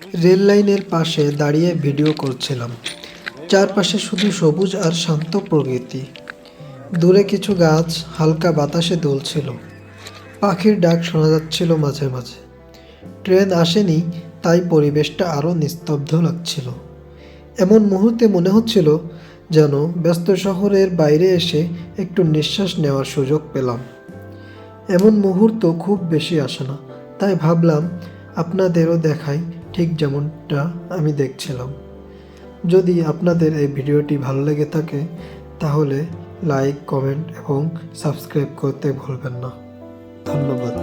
Rail লাইনের পাশে দাঁড়িয়ে ভিডিও করছিলাম। চারপাশে শুধু সবুজ আর শান্ত প্রকৃতি। দূরে কিছু গাছ হালকা বাতাসে দুলছিল। পাখির ডাক শোনা যাচ্ছিল মাঝে মাঝে। ট্রেন আসেনি, তাই পরিবেশটা আরও নিস্তব্ধ লাগছিল। এমন মুহূর্তে মনে হচ্ছিল যেন ব্যস্ত শহরের বাইরে এসে একটু নিঃশ্বাস নেওয়ার সুযোগ পেলাম। এমন মুহূর্ত খুব বেশি আসে না, তাই ভাবলাম আপনাদেরও দেখাই ঠিক যেমনটা আমি দেখছিলাম। যদি আপনাদের এই ভিডিওটি ভালো লেগে থাকে, তাহলে লাইক, কমেন্ট এবং সাবস্ক্রাইব করতে ভুলবেন না। ধন্যবাদ।